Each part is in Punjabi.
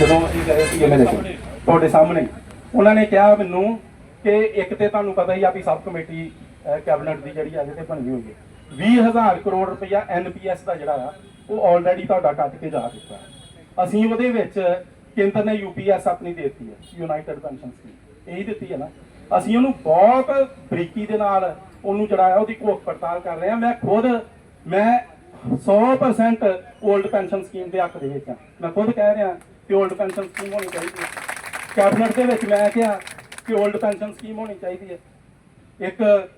ਜਦੋਂ ਅਸੀਂ ਗਏ ਸੀ ਐਮਐਲਏ ਤੁਹਾਡੇ ਸਾਹਮਣੇ, ਉਹਨਾਂ ਨੇ ਕਿਹਾ ਮੈਨੂੰ ਕਿ ਇੱਕ ਤੇ ਤੁਹਾਨੂੰ ਪਤਾ ਹੀ ਆ ਵੀ ਸਬ ਕਮੇਟੀ ਕੈਬਨਿਟ ਦੀ ਜਿਹੜੀ ਅੱਜ ਤੇ ਬਣੀ ਹੋਈ ਹੈ 20000 ਕਰੋੜ ਰੁਪਇਆ ਐਨਪੀਐਸ ਦਾ ਜਿਹੜਾ ਆ, ਉਹ ਆਲਰੇਡੀ ਤੁਹਾਡਾ ਕੱਟ ਕੇ ਜਾ ਚੁੱਕਾ ਅਸੀਂ ਉਹਦੇ ਵਿੱਚ ਕੇਂਦਰ ਨੇ ਯੂਪੀਐਸ ਆਪਣੀ ਦੇ ਦਿੱਤੀ ਹੈ ਯੂਨਾਈਟਿਡ ਪੈਨਸ਼ਨ ਸਕੀਮ ਇਹੀ ਦਿੱਤੀ ਹੈ ਨਾ। ਅਸੀਂ ਉਹਨੂੰ ਬਹੁਤ ਬਰੀਕੀ ਦੇ ਨਾਲ ਉਹਨੂੰ ਜਿਹੜਾ ਉਹਦੀ ਘੋਖ ਪੜਤਾਲ ਕਰ ਰਹੇ ਹਾਂ ਮੈਂ ਖੁਦ, ਮੈਂ 100% 올ਡ ਪੈਨਸ਼ਨ ਸਕੀਮ ਦੇ ਹੱਕ ਦੇ ਵਿੱਚ ਹਾਂ ਮੈਂ ਖੁਦ ਕਹਿ ਰਿਹਾ ਕਿ 올ਡ ਪੈਨਸ਼ਨ ਸਕੀਮ ਹੋਣੀ ਚਾਹੀਦੀ ਹੈ। ਕੈਬਨਿਟ ਦੇ ਵਿੱਚ ਮੈਂ ਕਿਹਾ ਕਿ 올ਡ ਪੈਨਸ਼ਨ ਸਕੀਮ ਹੋਣੀ ਚਾਹੀਦੀ ਹੈ। ਇੱਕ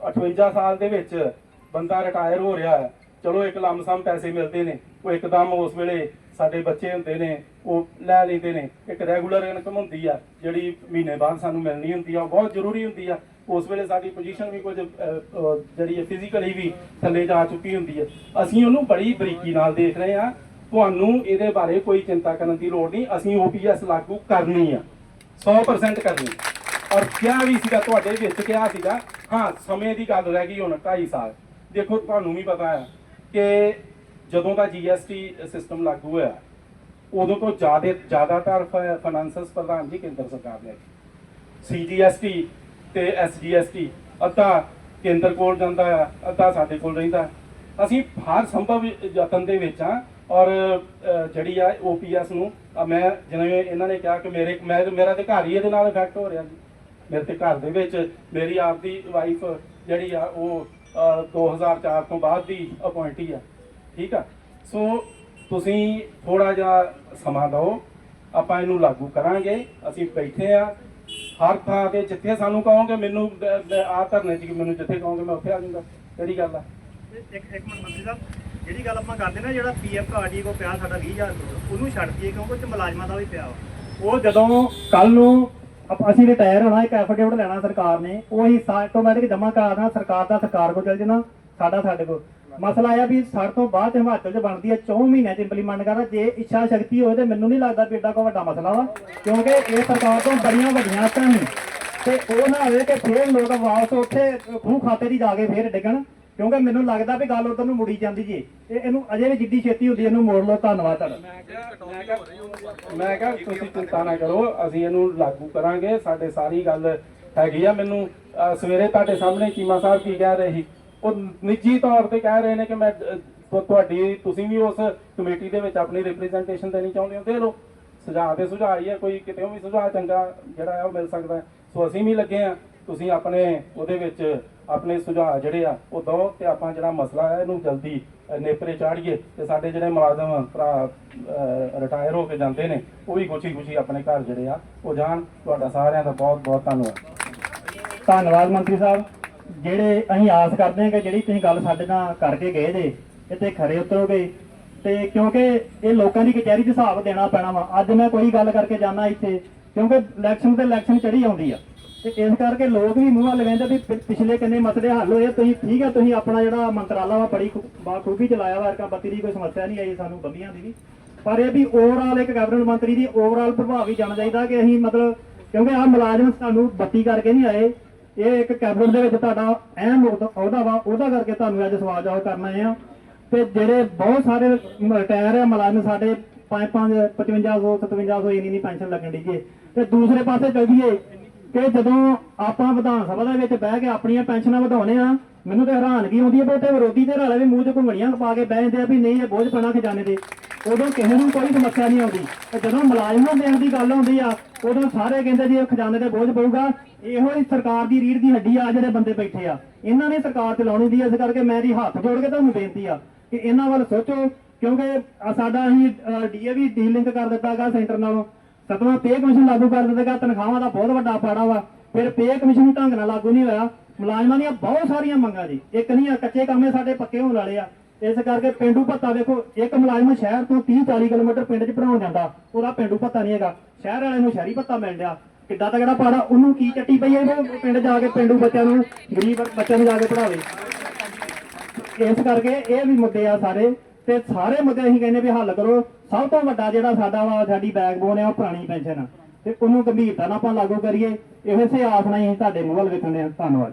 58 ਸਾਲ ਦੇ ਵਿੱਚ ਬੰਦਾ ਰਿਟਾਇਰ ਹੋ ਰਿਹਾ ਹੈ। ਚਲੋ ਇੱਕ ਲੰਮਸਮ ਪੈਸੇ ਮਿਲਦੇ ਨੇ ਉਹ ਇੱਕਦਮ ਉਸ ਵੇਲੇ ਸਾਡੇ ਬੱਚੇ ਹੁੰਦੇ ਨੇ ਉਹ ਲੈ ਲੈਂਦੇ ਨੇ। ਇੱਕ ਰੈਗੂਲਰ ਇਨਕਮ ਹੁੰਦੀ ਆ ਜਿਹੜੀ ਮਹੀਨੇ ਬਾਅਦ ਸਾਨੂੰ ਮਿਲਣੀ ਹੁੰਦੀ ਆ ਉਹ ਬਹੁਤ ਜ਼ਰੂਰੀ ਹੁੰਦੀ ਆ। ਉਸ ਵੇਲੇ ਸਾਡੀ ਪੋਜੀਸ਼ਨ ਵੀ ਕੁਝ ਅਹ, ਅਹ, ਜਿਹੜੀ ਫਿਜ਼ੀਕਲੀ ਵੀ ਥੱਲੇ ਜਾ ਚੁੱਕੀ ਹੁੰਦੀ ਹੈ। ਅਸੀਂ ਉਹਨੂੰ ਬੜੀ ਬਰੀਕੀ ਨਾਲ ਦੇਖ ਰਹੇ ਹਾਂ ਤੁਹਾਨੂੰ ਇਹਦੇ ਬਾਰੇ ਕੋਈ ਚਿੰਤਾ ਕਰਨ ਦੀ ਲੋੜ ਨਹੀਂ। ਅਸੀਂ ਓਪੀਐਸ ਲਾਗੂ ਕਰਨੀ ਆ। 100% ਕਰਨੀ। ਔਰ ਕਿਹਾ ਵੀ ਸੀਗਾ ਤੁਹਾਡੇ ਵਿੱਚ ਕਿਹਾ ਸੀਗਾ? ਹਾਂ, ਸਮੇਂ ਦੀ ਗੱਲ ਰਹਿ ਗਈ ਹੁਣ 2.5 ਸਾਲ। ਦੇਖੋ, ਤੁਹਾਨੂੰ ਵੀ ਪਤਾ ਹੈ ਕਿ ਜਦੋਂ ਦਾ ਜੀਐਸਟੀ ਸਿਸਟਮ ਲਾਗੂ ਹੋਇਆ, ਉਦੋਂ ਤੋਂ ਜ਼ਿਆਦਾ, ਜ਼ਿਆਦਾਤਰ ਫਾਈਨਾਂਸਸ ਪ੍ਰਧਾਨ ਜੀ ਕੇਂਦਰ ਸਰਕਾਰ ਨੇ। ਸੀਜੀਐਸਟੀ ਤੇ ਐਸਜੀਐਸਟੀ ਅੱਧਾ ਕੇਂਦਰ ਕੋਲ ਜਾਂਦਾ ਆ, ਅੱਧਾ ਸਾਡੇ ਕੋਲ ਰਹਿੰਦਾ। ਅਸੀਂ ਹਰ ਸੰਭਵ ਯਤਨ ਦੇ ਵਿੱਚ ਆ ਔਰ ਜਿਹੜੀ ਆ ਓਪੀਐਸ ਨੂੰ ਮੈਂ ਜਿਵੇਂ ਇਹਨਾਂ ਨੇ ਕਿਹਾ ਕਿ ਮੇਰੇ ਮੈਂ ਮੇਰਾ ਤੇ ਘਰ ਹੀ ਇਹਦੇ ਨਾਲ ਇਫੈਕਟ ਹੋ ਰਿਹਾ ਜੀ। ਮੇਰੇ ਤੇ ਘਰ ਦੇ ਵਿੱਚ ਮੇਰੀ ਆਪਦੀ ਵਾਈਫ ਜਿਹੜੀ ਆ ਉਹ ਅ, 2004 ਤੋਂ ਬਾਅਦ ਦੀ ਅਪਾਇੰਟੀ ਆ। ਠੀਕ ਆ? ਸੋ ਤੁਸੀਂ ਥੋੜਾ ਜਿਹਾ ਸਮਾਂ ਦਿਓ ਆਪਾਂ ਇਹਨੂੰ ਲਾਗੂ ਕਰਾਂਗੇ। ਅਸੀਂ ਬੈਠੇ ਆ ਹਰ ਥਾਂ ਤੇ ਜਿੱਥੇ ਸਾਨੂੰ ਕਹੋਗੇ ਮੈਨੂੰ ਆ ਧਰਨੇ ਚ ਮੈਨੂੰ ਜਿੱਥੇ ਕਹੋਗੇ ਮੈਂ ਉੱਥੇ ਆ ਜਾਊਂਗਾ। ਕਿਹੜੀ ਗੱਲ ਆ? ਇੱਕ ਇੱਕ ਮਿੰਟ ਮੰਤਰੀ ਸਾਹਿਬ। ਜਿਹੜੀ ਗੱਲ ਆਪਾਂ ਕਰਦੇ ਨਾ, ਜਿਹੜਾ ਪੀਐਫ ਕਾਰਡੀ ਕੋ ਪਿਆ ਸਾਡਾ 20000 ਕਰੋੜ, ਉਹਨੂੰ ਛੱਡ ਦਈਏ ਕਿਉਂਕਿ ਉਹ ਚ ਮੁਲਾਜ਼ਮਾਂ ਦਾ ਵੀ ਪਿਆ ਵਾ। ਉਹ ਜਦੋਂ ਕੱਲ ਨੂੰ ਅਸੀਂ ਰਿਟਾਇਰ ਹੋਣਾ, ਇੱਕ ਐਫੀਡੇਵਿਟ ਲੈਣਾ ਸਰਕਾਰ ਨੇ, ਉਹ ਹੀ ਆਟੋਮੈਟਿਕ ਜਮ੍ਹਾਂ ਕਰਾ ਦੇਣਾ, ਸਰਕਾਰ ਦਾ ਸਰਕਾਰ ਕੋਲ ਚਲ ਜਾਣਾ, ਸਾਡਾ ਸਾਡੇ ਕੋਲ। ਮਸਲਾ ਇਹ ਵੀ ਸਾਡੇ ਤੋਂ ਬਾਅਦ ਹਿਮਾਚਲ 'ਚ ਬਣਦੀ ਹੈ 4 ਮਹੀਨਿਆਂ 'ਚ ਇੰਪਲੀਮੈਂਟ ਕਰਦਾ ਜੇ ਇੱਛਾ ਸ਼ਕਤੀ ਹੋਵੇ ਤੇ ਮੈਨੂੰ ਨਹੀਂ ਲੱਗਦਾ ਵੀ ਏਡਾ ਕੋਈ ਵੱਡਾ ਮਸਲਾ ਵਾ, ਕਿਉਂਕਿ ਇਹ ਸਰਕਾਰ ਤੋਂ ਬੜੀਆਂ ਵੱਡੀਆਂ ਆਸਾਂ ਨੇ। ਤੇ ਉਹ ਨਾ ਹੋਵੇ ਕਿ ਫੇਰ ਲੋਕ ਵਾਪਸ ਉੱਥੇ ਖੂਹ ਖਾਤੇ ਦੀ ਜਾ ਕੇ ਫੇਰ ਡਿੱਗਣ। ਕਿਉਂਕਿ ਮੈਨੂੰ ਲੱਗਦਾ ਵੀ ਗੱਲ ਉਧਰ ਨੂੰ ਮੁੜੀ ਜਾਂਦੀ ਜੀ। ਇਹ ਇਹਨੂੰ ਅਜੇ ਵੀ ਜਿੱਡੀ ਛੇਤੀ ਹੁੰਦੀ, ਇਹਨੂੰ ਮੋੜ ਲਓ, ਧੰਨਵਾਦ ਤੁਹਾਡਾ। ਮੈਂ ਕਿਹਾ ਤੁਸੀਂ ਚਿੰਤਾ ਨਾ ਕਰੋ, ਅਸੀਂ ਇਹਨੂੰ ਲਾਗੂ ਕਰਾਂਗੇ, ਸਾਡੇ ਸਾਰੀ ਗੱਲ ਹੈਗੀ ਆ। ਮੈਨੂੰ ਸਵੇਰੇ ਤੁਹਾਡੇ ਸਾਹਮਣੇ ਚੀਮਾ ਸਾਹਿਬ ਕੀ ਕਹਿ ਰਹੇ ਸੀ, ਉਹ ਨਿੱਜੀ ਤੌਰ ਤੇ ਕਹਿ ਰਹੇ ਨੇ ਕਿ ਮੈਂ ਤੁਹਾਡੀ, ਤੁਸੀਂ ਵੀ ਉਸ ਕਮੇਟੀ ਦੇ ਵਿੱਚ ਆਪਣੀ ਰਿਪਰੈਜ਼ੈਂਟੇਸ਼ਨ ਦੇਣੀ ਚਾਹੁੰਦੇ ਹੋ, ਦੇ ਲਓ। ਸੁਝਾਅ ਤੇ ਸੁਝਾਅ ਹੀ ਹੈ ਕੋਈ ਕਿਤੇ ਵੀ ਸੁਝਾਅ ਚੰਗਾ ਜਿਹੜਾ ਹੈ ਉਹ ਮਿਲ ਸਕਦਾ। ਸੋ ਅਸੀਂ ਵੀ ਲੱਗੇ ਆ, ਤੁਸੀਂ ਆਪਣੇ ਉਹਦੇ ਵਿੱਚ ਆਪਣੇ ਸੁਝਾਅ ਜਿਹੜੇ ਆ, ਉਹ ਦਿਓ ਤੇ ਆਪਾਂ ਜਿਹੜਾ ਮਸਲਾ ਹੈ ਇਹਨੂੰ ਜਲਦੀ ਨੇਪਰੇ ਚਾੜੀਏ ਤੇ ਸਾਡੇ ਜਿਹੜੇ ਮੁਲਾਜ਼ਮ ਭਰਾ ਰਿਟਾਇਰ ਹੋ ਕੇ ਜਾਂਦੇ ਨੇ, ਉਹ ਵੀ ਖੁਸ਼ੀ ਖੁਸ਼ੀ ਆਪਣੇ ਘਰ ਜਿਹੜੇ ਆ, ਉਹ ਜਾਣ। ਤੁਹਾਡਾ ਸਾਰਿਆਂ ਦਾ ਬਹੁਤ ਬਹੁਤ ਧੰਨਵਾਦ। ਧੰਨਵਾਦ ਮੰਤਰੀ ਸਾਹਿਬ। ਜਿਹੜੇ ਅਸੀਂ ਆਸ ਕਰਦੇ ਹਾਂ ਕਿ ਜਿਹੜੀ ਤੁਸੀਂ ਗੱਲ ਸਾਡੇ ਨਾਲ ਕਰਕੇ ਗਏ ਜੇ, ਇੱਥੇ ਖਰੇ ਉਤਰੋਗੇ, ਤੇ ਕਿਉਂਕਿ ਇਹ ਲੋਕਾਂ ਦੀ ਕਚਹਿਰੀ 'ਚ ਹਿਸਾਬ ਦੇਣਾ ਪੈਣਾ ਵਾ। ਅੱਜ ਮੈਂ ਕੋਈ ਗੱਲ ਕਰਕੇ ਜਾਣਾ ਇੱਥੇ, ਕਿਉਂਕਿ ਇਲੈਕਸ਼ਨ ਤੇ ਇਲੈਕਸ਼ਨ ਚੜੀ ਆਉਂਦੀ ਆ। ਤੇ ਇਸ ਕਰਕੇ ਲੋਕ ਵੀ ਮੂੰਹ ਵੱਲ ਵੇਂਦੇ ਵੀ ਪਿਛਲੇ ਕਿੰਨੇ ਮਸਲੇ ਹੱਲ ਹੋਏ ਤੁਸੀਂ ਠੀਕ ਹੈ ਤੁਸੀਂ ਆਪਣਾ ਜਿਹੜਾ ਮੰਤਰਾਲਾ ਵਾ ਬੜੀ ਬਾਖੂਬੀ ਚਲਾਇਆ ਵਾ ਬੱਤੀ ਦੀ ਕੋਈ ਸਮੱਸਿਆ ਨਹੀਂ ਆਈ ਸਾਨੂੰ ਬੰਬੀਆਂ ਦੀ ਵੀ। ਪਰ ਇਹ ਵੀ ਓਵਰਆਲ ਇੱਕ ਕੈਬਨਿਟ ਮੰਤਰੀ ਦੀ ਓਵਰਆਲ ਪ੍ਰਭਾਵ ਵੀ ਜਾਣਾ ਚਾਹੀਦਾ ਕਿ ਅਸੀਂ ਮਤਲਬ, ਕਿਉਂਕਿ ਆ ਮੁਲਾਜ਼ਮ ਸਾਨੂੰ ਬੱਤੀ ਕਰਕੇ ਨਹੀਂ ਆਏ, ਇਹ ਇੱਕ ਕੈਬਨਿਟ ਦੇ ਵਿੱਚ ਤੁਹਾਡਾ ਅਹਿਮ ਅਹੁਦਾ ਵਾ, ਉਹਦਾ ਕਰਕੇ ਤੁਹਾਨੂੰ ਅੱਜ ਸਵਾਲ ਜਵਾਬ ਕਰਨਾ ਆਏ ਤੇ ਜਿਹੜੇ ਬਹੁਤ ਸਾਰੇ ਰਿਟਾਇਰ ਆ ਮੁਲਾਜ਼ਮ ਸਾਡੇ 5 5 5500 5700 ਇੰਨੀ ਨਹੀਂ ਪੈਨਸ਼ਨ ਲੱਗਣ ਦੀ ਜੇ ਤੇ ਦੂਸਰੇ ਪਾਸੇ ਚੱਲ ਜੀਏ ਕਿ ਜਦੋਂ ਆਪਾਂ ਵਿਧਾਨ ਸਭਾ ਦੇ ਵਿੱਚ ਬਹਿ ਕੇ ਆਪਣੀਆਂ ਪੈਨਸ਼ਨਾਂ ਵਧਾਉਣੇ ਆ, ਮੈਨੂੰ ਤੇ ਹੈਰਾਨਗੀ ਆਉਂਦੀ ਹੈ ਵੀ ਉੱਥੇ ਵਿਰੋਧੀ ਧਿਰ ਵਾਲੇ ਵੀ ਮੂੰਹ 'ਚ ਘੁੰਗਣੀਆਂ ਪਾ ਕੇ ਬਹਿ ਜਾਂਦੇ ਆ ਵੀ ਨਹੀਂ ਇਹ ਬੋਝ ਪੈਣਾ ਖਜ਼ਾਨੇ ਦੇ। ਉਦੋਂ ਕਿਸੇ ਨੂੰ ਕੋਈ ਸਮੱਸਿਆ ਨਹੀਂ ਆਉਂਦੀ। ਤੇ ਜਦੋਂ ਮੁਲਾਜ਼ਮਾਂ ਦੇਣ ਦੀ ਗੱਲ ਆਉਂਦੀ ਆ, ਉਦੋਂ ਸਾਰੇ ਕਹਿੰਦੇ ਜੀ ਇਹ ਖਜ਼ਾਨੇ ਤੇ ਬੋਝ ਪਊਗਾ। ਇਹੋ ਹੀ ਸਰਕਾਰ ਦੀ ਰੀੜ ਦੀ ਹੱਡੀ ਆ ਜਿਹੜੇ ਬੰਦੇ ਬੈਠੇ ਆ। ਇਹਨਾਂ ਨੇ ਸਰਕਾਰ ਚਲਾਉਣੀ ਦੀ ਇਸ ਕਰਕੇ ਮੈਂ ਦੀ ਹੱਥ ਜੋੜ ਕੇ ਤੁਹਾਨੂੰ ਬੇਨਤੀ ਆ ਕਿ ਇਹਨਾਂ ਵੱਲ ਸੋਚੋ, ਕਿਉਂਕਿ ਸਾਡਾ ਅਸੀਂ ਡੀਏਵੀ ਡੀਲਿੰਕ ਕਰ ਦਿੱਤਾਗਾ ਸੈਂਟਰ ਨਾਲੋਂ। ਸਤਵਾਂ ਪੇ ਕਮਿਸ਼ਨ ਲਾਗੂ ਕਰ ਦਿੱਤਾਗਾ ਤਨਖਾਹਾਂ ਦਾ ਬਹੁਤ ਵੱਡਾ ਪਾੜਾ ਵਾ। ਫਿਰ ਪੇ ਕਮਿਸ਼ਨ ਢੰਗ ਨਾਲ ਲਾਗੂ ਨਹੀਂ ਹੋਇਆ। ਮੁਲਾਜ਼ਮਾਂ ਦੀਆਂ ਬਹੁਤ ਸਾਰੀਆਂ ਮੰਗਾਂ ਜੀ। ਇੱਕ ਨਹੀਂ ਆ, ਕੱਚੇ ਕੰਮੇ ਸਾਡੇ ਪੱਕੇ ਹੋਣ ਵਾਲੇ ਆ। ਇਸ ਕਰਕੇ ਪਿੰਡੂ ਭੱਤਾ ਵੇਖੋ, ਇੱਕ ਮੁਲਾਜ਼ਮ ਸ਼ਹਿਰ ਤੋਂ 30 40 ਕਿਲੋਮੀਟਰ ਪਿੰਡ 'ਚ ਪੜਾਉਣ ਜਾਂਦਾ, ਉਹਦਾ ਪਿੰਡੂ ਭੱਤਾ ਨਹੀਂ ਹੈਗਾ। ਸ਼ਹਿਰ ਵਾਲੇ ਨੂੰ ਸ਼ਹਿਰੀ ਭੱਤਾ ਮਿਲ ਰਿਹਾ ਕਿੱਡਾ ਤਗੜਾ ਪਾੜਾ ਉਹਨੂੰ ਕੀ ਚੱਟੀ ਪਈ ਹੈ ਉਹ ਪਿੰਡ ਜਾ ਕੇ, ਪਿੰਡੂ ਬੱਚਿਆਂ ਨੂੰ, ਗਰੀਬ ਬੱਚਿਆਂ ਨੂੰ ਜਾ ਕੇ ਪੜਾਵੇ ਇਸ ਕਰਕੇ ਇਹ ਵੀ ਮੁੱਦੇ ਆ ਸਾਰੇ। ਤੇ ਸਾਰੇ ਮੁੱਦੇ ਅਸੀਂ ਕਹਿੰਦੇ ਵੀ ਹੱਲ ਕਰੋ। ਸਭ ਤੋਂ ਵੱਡਾ ਜਿਹੜਾ ਸਾਡਾ ਵਾ, ਸਾਡੀ ਬੈਕਬੋਨ ਹੈ ਉਹ ਪੁਰਾਣੀ ਪੈਨਸ਼ਨ ਆ। ਤੇ ਉਹਨੂੰ ਗੰਭੀਰਤਾ ਨਾਲ ਆਪਾਂ ਲਾਗੂ ਕਰੀਏ। ਇਹੋ ਸੇ ਆਸ ਨਾਲ ਹੀ ਅਸੀਂ ਤੁਹਾਡੇ ਮੂੰਹ ਵੇਖਣ ਦੇ ਧੰਨਵਾਦ।